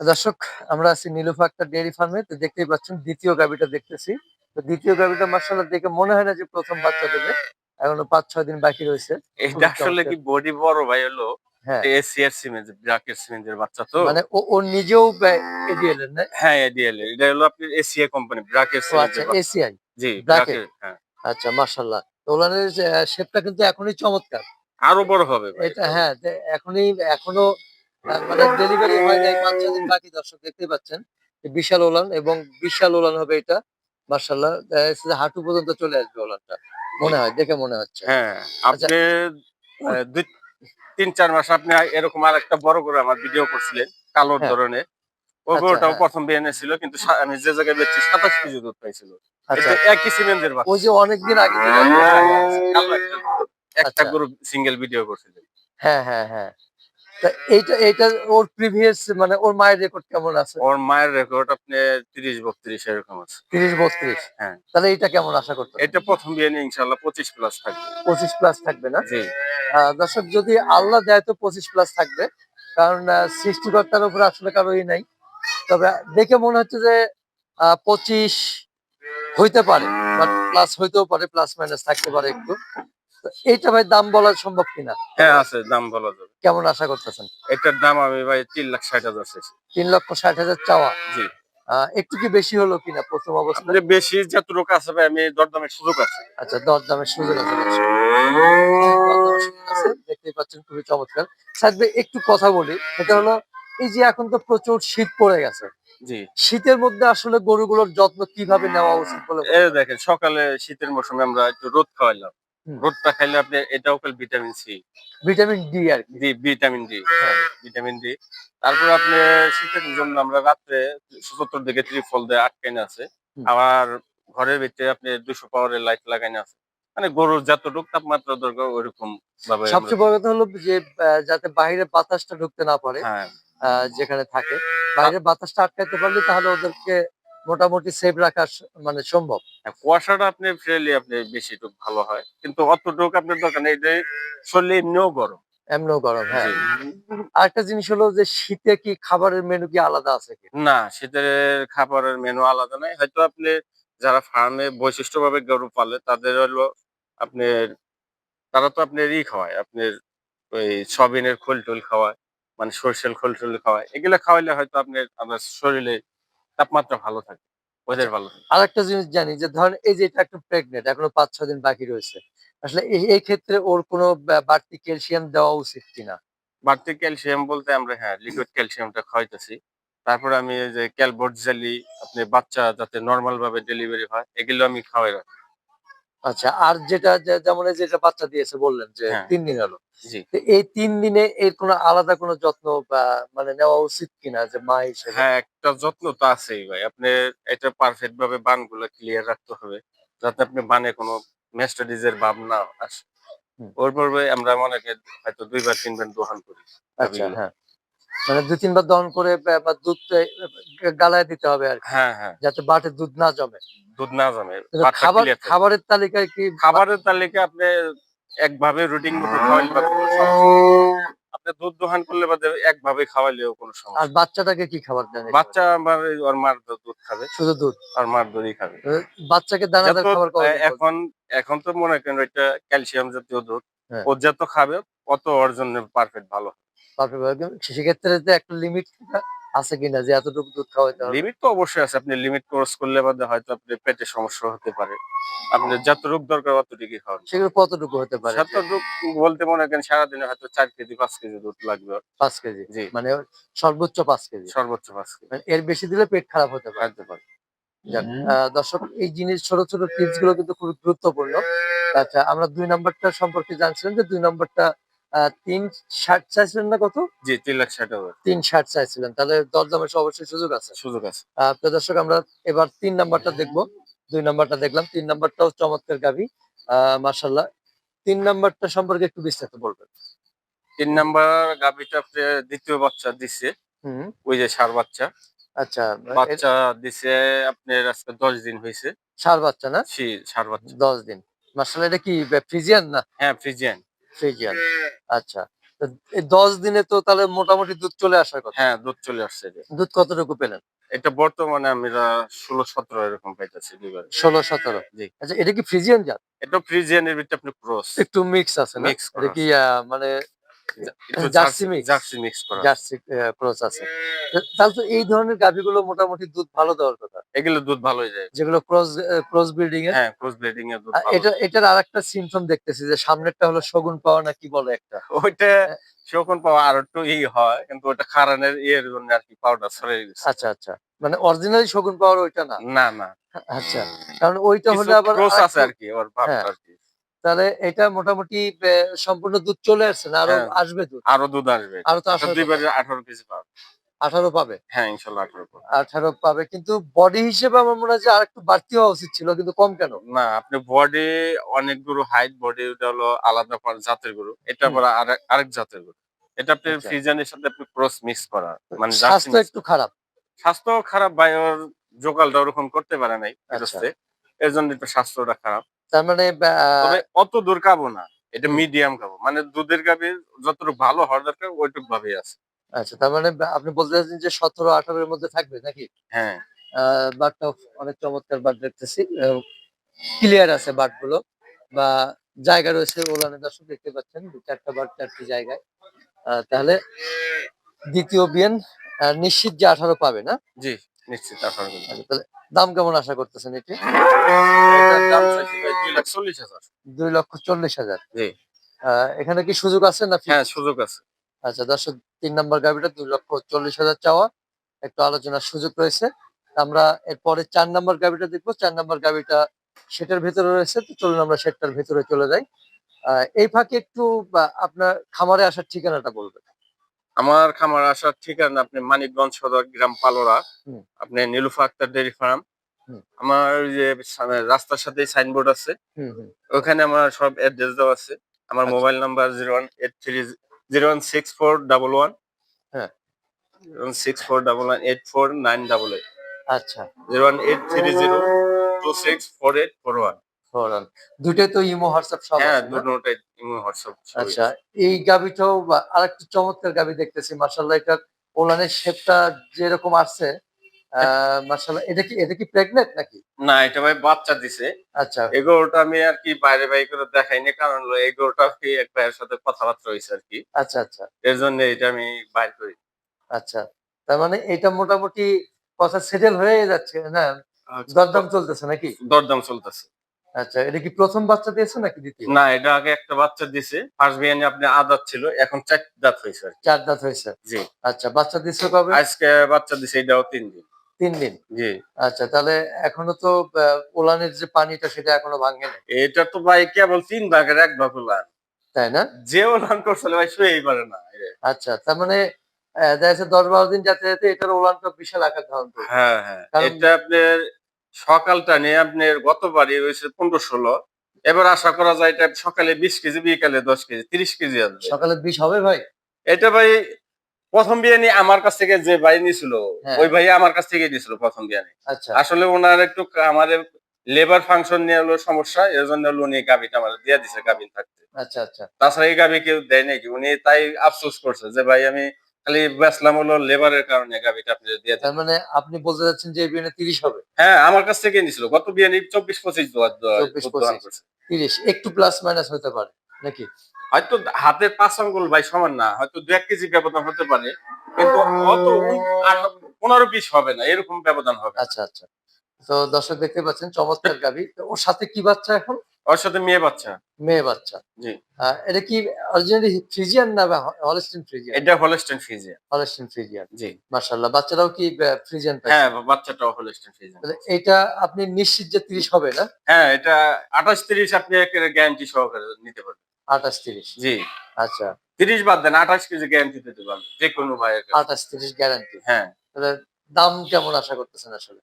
দর্শক আমরা আছি নীলুফা একটা ডেয়ারি ফার্মে তো দেখতেই পাচ্ছেন দ্বিতীয় গাবিটা দেখতেছি। তো দ্বিতীয় গাবিটা মার্শাল্লাহ দেখে মনে হয় না যে প্রথম বাচ্চা দেবে। এখনও পাঁচ ছয় দিন বাকি রয়েছে। এটা আসলে কি বডি বড় ভাই হলো? হ্যাঁ। বাচ্চা তো। মানে ও নিজেও না হ্যাঁ এডিএল এটা হলো এসিআ কোম্পানি ব্রাকের আচ্ছা সিমেন্টের এসিআই জি ব্রাকের হ্যাঁ। আচ্ছা মার্শাল্লাহ তো ওলানের শেপটা কিন্তু এখনই চমৎকার। আরও বড় হবে। এটা হ্যাঁ যে এখনই এখনও মানে ডেলিভারি হয় নাই পাঁচ দিন বাকি দর্শক দেখতেই পাচ্ছেন বিশাল ওলান এবং বিশাল ওলান হবে এটা মার্শাল্লাহ হাঁটু পর্যন্ত চলে আসবে ওলানটা। মনে হয় দেখে মনে হচ্ছে। হ্যাঁ আচ্ছা। আপনি দুই তিন চার মাস আপনি এরকম আর একটা বড় করে আমার ভিডিও করছিলেন কালো হ্যাঁ। ধরনের। ওই আচ্ছা, গরুটাও হ্যাঁ। প্রথম বিয়ানে ছিল কিন্তু আমি যে জায়গায় বেচছি সাতাশ কেজি দুধ পাইছিল। আচ্ছা। একই সিমেন্টের ওই যে অনেকদিন আগে হ্যাঁ, একটা গরু। সিঙ্গেল ভিডিও করছিলেন। হ্যাঁ হ্যাঁ হ্যাঁ। এইটা এইটা ওর প্রিভিয়াস মানে ওর মায়ের রেকর্ড কেমন আছে? ওর মায়ের রেকর্ড আপনি তিরিশ বত্রিশ এরকম আছে। তিরিশ বত্রিশ? হ্যাঁ। তাহলে এটা কেমন আশা করতে এটা প্রথম বিয়ানে ইনশাল্লাহ পঁচিশ প্লাস থাকবে। পঁচিশ প্লাস থাকবে না? জি। দর্শক যদি আল্লাহ দেয় তো পঁচিশ প্লাস থাকবে। কারণ সৃষ্টিকর্তার উপরে আসলে কারোই নাই। তবে দেখে মনে হচ্ছে যে পঁচিশ হইতে পারে। বাট প্লাস হইতেও পারে প্লাস মাইনাস থাকতে পারে একটু। এইটা ভাই দাম বলা সম্ভব কিনা? হ্যাঁ আছে দাম বলা যাবে। কেমন আশা করতেছেন? এটার দাম আমি ভাই তিন লাখ ষাট হাজার। তিন লক্ষ ষাট হাজার চাওয়া? জি। একটু কি বেশি হলো কিনা প্রথম অবস্থায় আপনি বেশি যতটুকু আছে ভাই আমি দরদামের সুযোগ আছে। আচ্ছা দর দামের সুযোগ আছে দর্শক। দরদামের সুযোগ আছে, দেখতেই পাচ্ছেন খুবই চমৎকার। স্যার ভাই, একটু কথা বলি। এটা হলো এই যে এখন তো প্রচুর শীত পড়ে গেছে। জি। শীতের মধ্যে আসলে গরুগুলোর যত্ন কীভাবে নেওয়া উচিত বলে এই দেখেন সকালে শীতের মৌসুমে আমরা একটু রোদ খাওয়াইলাম। রোদটা খাইলে আপনি এটাও পেল ভিটামিন সি ভিটামিন ডি আর ডি ভিটামিন ডি হ্যাঁ। ভিটামিন ডি তারপর আপনি শীতের জন্য আমরা রাত্রে সত্তর দিকে ত্রিফল দিয়ে আটকাইনে আছে। আবার ঘরের ভিতরে আপনি দুশো পাওয়ারের লাইট লাগাইনে আছে। মানে গরুর যতটুক তাপমাত্রা দরকার ওইরকম ভাবে সবচেয়ে বড় কথা হলো যে যাতে বাইরে বাতাসটা ঢুকতে না পারে হ্যাঁ। যেখানে থাকে। বাইরে বাতাসটা আটকাইতে পারলে তাহলে ওদেরকে মোটামুটি সেভ রাখা মানে সম্ভব। হ্যাঁ, কুয়াশাটা আপনি ফ্রেলি আপনি বেশি একটু ভালো হয়। কিন্তু অতটুকু আপনার দরকার নেই যে শরীরে এমনিও গরম। এমনিও গরম হ্যাঁ। আরেকটা জিনিস হলো যে শীতে কি খাবারের মেনু কি আলাদা আছে কি? না শীতের খাবারের মেনু আলাদা নাই। হয়তো আপনি যারা ফার্মে বৈশিষ্ট্যভাবে গরু পালে তাদের হলো আপনার তারা তো আপনার ই খাওয়ায়। আপনার ওই সবিনের খোল টোল খাওয়ায় মানে সরষের খোল টোল খাওয়ায়। এগুলো খাওয়াইলে হয়তো আপনার আপনার শরীরে তাপমাত্রা ভালো থাকে ওয়েদার ভালো থাকে। আরেকটা জিনিস জানি যে ধরেন এই যে এটা একটু প্রেগনেন্ট এখনও পাঁচ ছয় দিন বাকি রয়েছে আসলে এই এই ক্ষেত্রে ওর কোনো বাড়তি ক্যালসিয়াম দেওয়া উচিত কিনা? বাড়তি ক্যালসিয়াম বলতে আমরা হ্যাঁ লিকুইড ক্যালসিয়ামটা খাওয়াইতেছি। তারপর আমি এই যে ক্যালবোর্ড জেলি আপনি বাচ্চা যাতে নর্মাল ভাবে ডেলিভারি হয় এগুলো আমি খাওয়াই রাখি। আচ্ছা আর যেটা যেমন যেটা বাচ্চা দিয়েছে বললেন যে হ্যাঁ। তিন দিন হলো। এই তিন দিনে এর কোনো আলাদা কোনো যত্ন বা মানে নেওয়া উচিত কিনা যে মা হিসেবে? হ্যাঁ একটা যত্ন তো আছেই ভাই। আপনি এটা পারফেক্ট ভাবে বানগুলো ক্লিয়ার রাখতে হবে যাতে আপনি বানে কোনো মেস্টাডিজের ভাব না আসে। ওর পর্বে আমরা মনে হয়তো দুইবার তিনবার দোহান করি। আচ্ছা হ্যাঁ। মানে দুই তিনবার দহন করে বা- বা দুধ গালায় দিতে হবে আর হ্যাঁ হ্যাঁ। যাতে বাটে দুধ না জমে। দুধ না জমে খাবার খাবারের তালিকায় কি খাবারের তালিকা আপনি একভাবে রুটিন মতো খাওয়াইলে। আপনি দুধ দোহান করলে বাদে একভাবে খাওয়াইলেও কোনো আর সমস্যা নেই। বাচ্চাটাকে কি খাবার দেন বাচ্চা আমার ওর মার দুধ খাবে। শুধু দুধ? আর মার দুধই খাবে। বাচ্চাকে দানাদার খাবার এখন এখন তো মনে করেন ওইটা ক্যালসিয়াম জাতীয় দুধ। হ্যাঁ। ও যত খাবে অত ওর জন্য পারফেক্ট ভালো। সেক্ষেত্রে একটা লিমিট আছে কিনা যে এতটুকু দুধ খাওয়াইতে হবে। লিমিট তো অবশ্যই আছে। আপনি লিমিট ক্রস করলে বাদে হয়তো আপনি পেটে সমস্যা হতে পারে। আপনি যত রোগ দরকার অতটুকুই খাওয়ান। সেগুলো কতটুকু হতে পারে? বলতে মনে করেন সারাদিনে হয়তো চার কেজি পাঁচ কেজি দুধ লাগবে। পাঁচ কেজি? জি। মানে সর্বোচ্চ পাঁচ কেজি? সর্বোচ্চ পাঁচ কেজি। মানে এর বেশি দিলে পেট খারাপ হতে পারে। খাইতে পারে। দর্শক এই জিনিস ছোট ছোট টিপসগুলো কিন্তু খুব গুরুত্বপূর্ণ। আচ্ছা আমরা দুই নম্বরটা সম্পর্কে জানছিলাম যে দুই নম্বরটা তিন ষাট চাইছিলেন না কত? জি তিন লাখ ষাট হাজার। তিন ষাট চাইছিলেন। তাহলে দরদামের অবশ্যই সুযোগ আছে। সুযোগ আছে। প্রিয় দর্শক আমরা এবার তিন নাম্বারটা দেখব। দুই নাম্বারটা দেখলাম। তিন নাম্বারটাও চমৎকার গাভি মার্শাল্লাহ তিন নাম্বারটা সম্পর্কে একটু বিস্তারিত বলবেন। তিন নাম্বার গাভিটা দ্বিতীয় বাচ্চা দিছে। হুম। ওই যে সার বাচ্চা। আচ্ছা। বাচ্চা দিছে আপনার আজকে দশ দিন হয়েছে। ষাঁড় বাচ্চা না? সার বাচ্চা। দশ দিন। মার্শাল্লাহ এটা কি ফ্রিজিয়ান না? হ্যাঁ ফ্রিজিয়ান। ফ্রিজিয়ান আচ্ছা। এই দশ দিনে তো তাহলে মোটামুটি দুধ চলে আসার কথা? হ্যাঁ দুধ চলে আসছে যে। দুধ কতটুকু পেলেন? এটা বর্তমানে আমরা ষোলো সতেরো এরকম পাইতেছি ষোলো সতেরো? জি। আচ্ছা এটা কি ফ্রিজিয়ান জাত? এটা ফ্রিজিয়ানের ভিতরে আপনি ক্রস। একটু মিক্স আছে Mix এটা কি মানে জার্সি জার্সি মিক্স করা। জার্সি ক্রস আছে। তাহলে তো এই ধরনের গাভিগুলো মোটামুটি দুধ ভালো দেওয়ার কথা। এগুলো দুধ ভালো হয়ে যায়। যেগুলো ক্রস ক্রস ব্রিডিং এর? হ্যাঁ ক্রস ব্রিডিং এর দুধ এটা এটার আর একটা সিমটম দেখতেছি যে সামনেরটা হলো শগুন পাওয়া না কি বলে একটা? ওইটা শকুন পাওয়া আর একটু ই হয় কিন্তু ওটা খারানের ইয়ের জন্য আর কি পাউডার সরে গেছে আচ্ছা আচ্ছা। মানে অরিজিনালি শগুন পাওয়ার ওইটা না? না না। আচ্ছা। কারণ ওইটা হলে আবার ক্রস আছে আর কি ওর ভাবটা। আর কি। তাহলে এটা মোটামুটি সম্পূর্ণ দুধ চলে আসছে না? আরও হ্যাঁ। আসবে দুধ? আরও দুধ আসবে। আরও তো এটা আঠারো দুইবারে কেজি পাবে। আঠারো পাবে? হ্যাঁ ইনশাল্লাহ আঠারো পাবে। আঠারো পাবে। কিন্তু বডি হিসেবে আমার মনে হয় যে আরেকটু বাড়তি হওয়া উচিত ছিল কিন্তু কম কেন? না আপনি বডি অনেক গরু হাইট বডি ওটা হলো আলাদা জাতের গরু। এটা। আবার আরেক জাতের গরু। এটা আপনি আচ্ছা। ফ্রিজানের সাথে আপনি ক্রস মিক্স করা মানে স্বাস্থ্য একটু খারাপ। স্বাস্থ্য খারাপ ভাই ওর জোগালটা ওরকম করতে পারে নাই আচ্ছা। এর জন্য একটু স্বাস্থ্যটা খারাপ। তার মানে অত দূর খাব না। এটা মিডিয়াম খাব। মানে দুধের গাভীর যতটুকু ভালো হওয়ার দরকার ওইটুকু ভাবেই আছে। আচ্ছা তার মানে আপনি বলতে চাচ্ছেন যে সতেরো আঠারোর মধ্যে থাকবে নাকি? হ্যাঁ। বাটটা অনেক চমৎকার বাট দেখতেছি। ক্লিয়ার আছে বাটগুলো বা জায়গা রয়েছে ওলানে দর্শক দেখতে পাচ্ছেন দু চারটা বাট চারটি জায়গায়। তাহলে দ্বিতীয় বিয়ান নিশ্চিত যে আঠারো পাবে না? জি। নিশ্চিত আচ্ছা, তাহলে দাম কেমন আশা করতেছেন এটি? দুই লক্ষ চল্লিশ হাজার। এখানে কি সুযোগ আছে না হ্যাঁ সুযোগ আছে। আচ্ছা দর্শক তিন নম্বর গাড়িটা দুই লক্ষ চল্লিশ হাজার চাওয়া। একটু আলোচনার সুযোগ রয়েছে। আমরা এরপরে চার নম্বর গাড়িটা দেখব। চার নম্বর গাড়িটা সেটার ভেতরে রয়েছে। তো চলুন আমরা সেটার ভেতরে চলে যাই। আহ, এই ফাঁকে একটু আপনার খামারে আসার ঠিকানাটা বলবেন। আমার খামার আসার ঠিকানা আপনি মানিকগঞ্জ সদর গ্রাম পালোরা। আপনি নীলুফা আক্তার ডেয়ারি ফার্ম। আমার যে রাস্তার সাথে সাইনবোর্ড আছে। ওখানে আমার সব অ্যাড্রেস দেওয়া আছে। আমার আচ্ছা। Mobile number zero one eight three zero one six four double one. হ্যাঁ। Six four double one eight four nine double eight. আচ্ছা। Zero one eight three zero two six four eight four one. তো imo WhatsApp সব হ্যাঁ? WhatsApp আচ্ছা এই গাবিটাও আরেকটু চমৎকার গাবি দেখতেছি ওলানের শেপটা যেরকম আসছে এটা কি এটা কি নাকি? না এটা ভাই বাচ্চা দিছে। আচ্ছা। এগোটা আমি আর কি বাইরে বাইরে করে দেখাইনি কারণ এগোটা কি এক ভাইয়ের সাথে কথাবার্তা হয়েছে আর কি। আচ্ছা আচ্ছা। এর জন্য এটা আমি বাইর করি। আচ্ছা তার মানে এটা মোটামুটি কথা সেটেল হয়ে যাচ্ছে না দরদাম চলতেছে নাকি? দরদাম চলতেছে। আচ্ছা এটা কি প্রথম বাচ্চা দিয়েছে নাকি দ্বিতীয়? না এটা আগে একটা বাচ্চা দিছে ফার্স্ট বিয়ানে আপনি আদাত ছিল এখন চার দাঁত হয়েছে চার দাঁত হয়েছে? জি। আচ্ছা বাচ্চা দিয়েছে কবে? আজকে বাচ্চা দিছে এটাও তিন দিন। তিন দিন? জি। আচ্ছা তাহলে এখনও তো ওলানের যে পানিটা সেটা এখনও ভাঙে নাই? এটা তো ভাই কেবল তিন ভাগের এক ভাগ উলান তাই না? যে উলান করছিল ভাই শুয়েই পারে না আচ্ছা তার মানে দেখা যাচ্ছে দশ বারো দিন যাতে যাতে এটার ওলানটা বিশাল আকার ধারণ করবে হ্যাঁ হ্যাঁ। এটা আপনার সকালটা নিয়ে আপনার গতবারই হয়েছে পনেরো ষোলো। এবার আশা করা যায় এটা সকালে বিশ কেজি বিকালে দশ কেজি তিরিশ কেজি আসবে। সকালে বিষ হবে ভাই? এটা ভাই প্রথম বিয়ানি আমার কাছ থেকে যে ভাই নিছিল হ্যাঁ। ওই ভাই আমার কাছ থেকে নিছিল প্রথম বিয়ানি আচ্ছা। আসলে ওনার একটু আমাদের লেবার ফাংশন নিয়ে হলো সমস্যা এর জন্য হলো উনি গাবিটা আমার দিয়ে দিছে গাবিন থাকতে। আচ্ছা আচ্ছা। তাছাড়া এই গাবি কেউ দেয় নাকি উনি তাই আফসোস করছে যে ভাই আমি খালি বেসলাম হলো লেবারের কারণে গাবিটা আপনি দিয়ে তার মানে আপনি বলতে চাচ্ছেন যে এই বিয়ে তিরিশ হবে? হ্যাঁ আমার কাছ থেকে নিছিল। গত বিয়ানি চব্বিশ পঁচিশ দোয়া 24, 25 তিরিশ একটু প্লাস মাইনাস হতে পারে নাকি? হয়তো হাতের পাঁচ আঙ্গুল ভাই সমান না হয়তো দু এক কেজি ব্যবধান হতে পারে কিন্তু অত পনেরো পিস হবে না এরকম ব্যবধান হবে। আচ্ছা আচ্ছা। তো দর্শক দেখতে পাচ্ছেন চমৎকার গাবি ওর সাথে কি বাচ্চা এখন? ওর সাথে মেয়ে বাচ্চা। মেয়ে বাচ্চা। জি। এটা কি অরিজিনালি ফ্রিজিয়ান না হলস্টিন ফ্রিজিয়ান এটা হলস্টেন ফিজিয়া হলস্টিন ফ্রিজিয়ান জি। মার্শাল্লাহ বাচ্চারাও কি ফ্রিজিয়ান হ্যাঁ বাচ্চাটাও হলস্টেন তাহলে এটা আপনি নিশ্চিত যে তিরিশ হবে না? হ্যাঁ এটা আঠাশ তিরিশ আপনি গ্যারান্টি সহকারে নিতে পারবেন। আঠাশ তিরিশ। জি। আচ্ছা। তিরিশ বাদ দেন আঠাশ কেজি গ্যারান্টি দিতে পারবেন যে কোনো ভাইয়ের কাছে। আঠাশ তিরিশ গ্যারান্টি হ্যাঁ। তাহলে দাম কেমন আশা করতেছেন আসলে?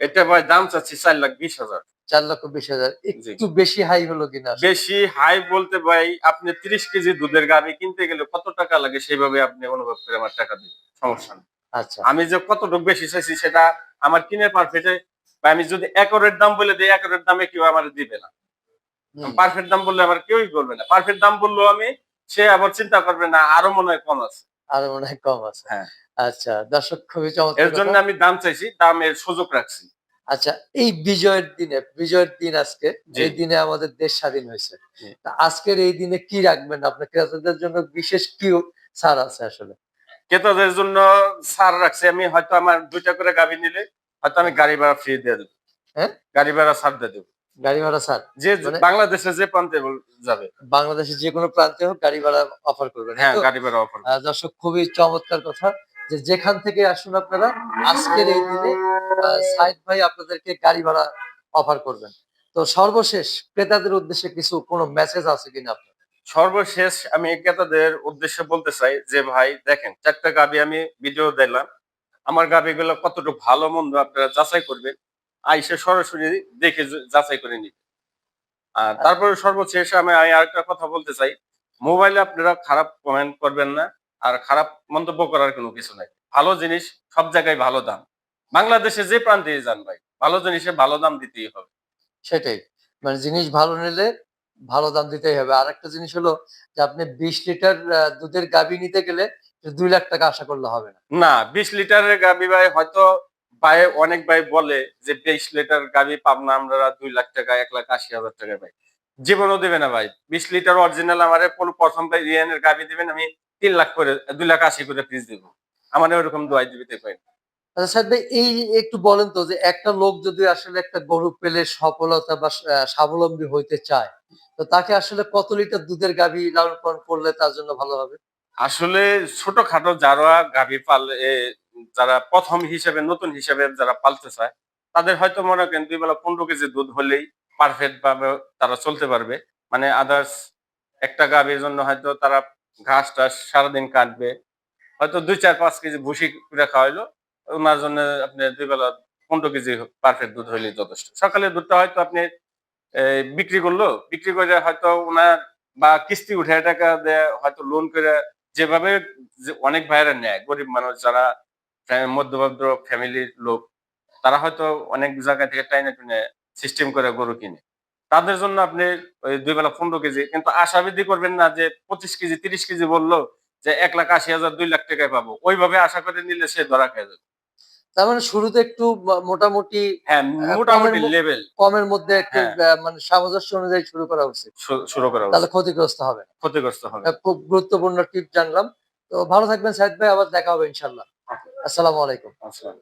এটা ভাই দাম চাচ্ছি চার লাখ বিশ হাজার। চার লক্ষ বিশ হাজার। একটু বেশি হাই হলো কিনা? বেশি হাই বলতে ভাই আপনি তিরিশ কেজি দুধের গাভি কিনতে গেলে কত টাকা লাগে সেইভাবে আপনি অনুভব করে আমার টাকা দিবেন। সমস্যা নেই। আচ্ছা। আমি যে কতটুকু বেশি চাইছি সেটা আমার কিনে পারফেক্টে আমি যদি একরের দাম বলে দিই একরের দামে কেউ আমার দিবে না। পারফেক্ট দাম বললে আমার কেউই বলবে না। পারফেক্ট দাম বললেও আমি সে আবার চিন্তা করবে না আরও মনে হয় কম আছে। আরও মনে হয় কম আছে। হ্যাঁ। আচ্ছা দর্শক খুবই চমৎকার এর জন্য আমি দাম চাইছি দামের সুযোগ রাখছি। আচ্ছা এই বিজয়ের দিনে বিজয়ের দিন আজকে যে দিনে আমাদের দেশ স্বাধীন হয়েছে। তা আজকের এই দিনে কি রাখবেন আপনার ক্রেতাদের জন্য বিশেষ কি ছাড় আছে আসলে? ক্রেতাদের জন্য ছাড় রাখছি। আমি হয়তো আমার দুইটা করে গাবি নিলে হয়তো আমি গাড়ি ভাড়া ফ্রি দিয়ে দেবো। হ্যাঁ? গাড়ি ভাড়া ছাড় দিয়ে দেবো। গাড়ি ভাড়া ছাড়? যে মানে- বাংলাদেশে যে প্রান্তে যাবে। বাংলাদেশের যে কোনো প্রান্তে হোক গাড়ি ভাড়া অফার করবেন। হ্যাঁ গাড়ি ভাড়া অফার দর্শক খুবই চমৎকার কথা। যে যেখান থেকে আসুন আপনারা আজকের এই দিনে সাইদ ভাই আপনাদেরকে গাড়ি ভাড়া অফার করবেন। তো সর্বশেষ ক্রেতাদের উদ্দেশ্যে কিছু কোনো মেসেজ আছে কিনা আপনার সর্বশেষ আমি ক্রেতাদের উদ্দেশ্যে বলতে চাই যে ভাই দেখেন চারটা গাবি আমি ভিডিও দিলাম। আমার গাবিগুলো কতটুকু ভালো মন্দ আপনারা যাচাই করবেন। আইসে সরাসরি দেখে যাচাই করে নিন আর তারপরে সর্বশেষ আমি আমি আরেকটা কথা বলতে চাই। মোবাইলে আপনারা খারাপ কমেন্ট করবেন না। আর খারাপ মন্তব্য করার কোনো কিছু নাই। ভালো জিনিস সব জায়গায় ভালো দাম। বাংলাদেশে যে প্রান্তে যান ভাই ভালো জিনিসে ভালো দাম দিতেই হবে। সেটাই। মানে জিনিস ভালো নিলে ভালো দাম দিতেই হবে। আর একটা জিনিস হলো যে আপনি বিশ লিটার দুধের গাবি নিতে গেলে দুই লাখ টাকা আশা করলে হবে না। না বিশ লিটারের গাবি ভাই হয়তো ভাই অনেক ভাই বলে যে বিশ লিটার গাবি পাবনা আমরা দুই লাখ টাকা এক লাখ আশি হাজার টাকা ভাই। জীবনও দেবে না ভাই। বিশ লিটার অরিজিনাল আমার প্রথম ভাই রিয়ানের গাবি দিবেন আমি তিন লাখ করে দুই লাখ আশি করে পিস দিব। আমার ওরকম দোয়াই পাই আচ্ছা স্যার এই একটু বলেন তো যে একটা লোক যদি আসলে একটা গরু পেলে সফলতা বা স্বাবলম্বী হইতে চায় তো তাকে আসলে কত লিটার দুধের গাভী লালন পালন করলে তার জন্য ভালো হবে? আসলে ছোটখাটো যারা গাভি পাল যারা প্রথম হিসেবে নতুন হিসেবে যারা পালতে চায় তাদের হয়তো মনে করেন দুই বেলা পনেরো কেজি দুধ হলেই পারফেক্ট ভাবে তারা চলতে পারবে। মানে আদার্স একটা গাভীর জন্য হয়তো তারা ঘাস টাস সারাদিন কাটবে। হয়তো দুই চার পাঁচ কেজি ভুসি করে খাওয়াইলো, ওনার জন্য আপনি দুই বেলা পনেরো কেজি পারফেক্ট দুধ হইলে যথেষ্ট। সকালে দুধটা হয়তো আপনি বিক্রি করল, বিক্রি করে হয়তো ওনার বা কিস্তি উঠে টাকা দেয় হয়তো লোন করে যেভাবে অনেক ভাইয়েরা নেয়, গরিব মানুষ যারা মধ্যবিত্ত ফ্যামিলির লোক, তারা হয়তো অনেক জায়গা থেকে টাইনে টুনে সিস্টেম করে গরু কিনে। তাদের জন্য আপনি ওই দুই বেলা পনেরো কেজি কিন্তু আশাবৃদ্ধি করবেন না যে পঁচিশ কেজি তিরিশ কেজি বলল যে এক লাখ আশি হাজার দুই লাখ টাকায় পাবো। ওইভাবে আশা করে নিলে সে ধরা খেয়ে যাবে। তার মানে শুরুতে একটু মোটামুটি হ্যাঁ মোটামুটি লেভেল কমের মধ্যে একটু হ্যাঁ। মানে সামঞ্জস্য অনুযায়ী শুরু করা উচিত। শুরু করা। তাহলে ক্ষতিগ্রস্ত হবে। ক্ষতিগ্রস্ত হবে। খুব গুরুত্বপূর্ণ টিপ জানলাম। তো ভালো থাকবেন সাইদ ভাই আবার দেখা হবে ইনশাল্লাহ আসসালামু আলাইকুম। আসসালাম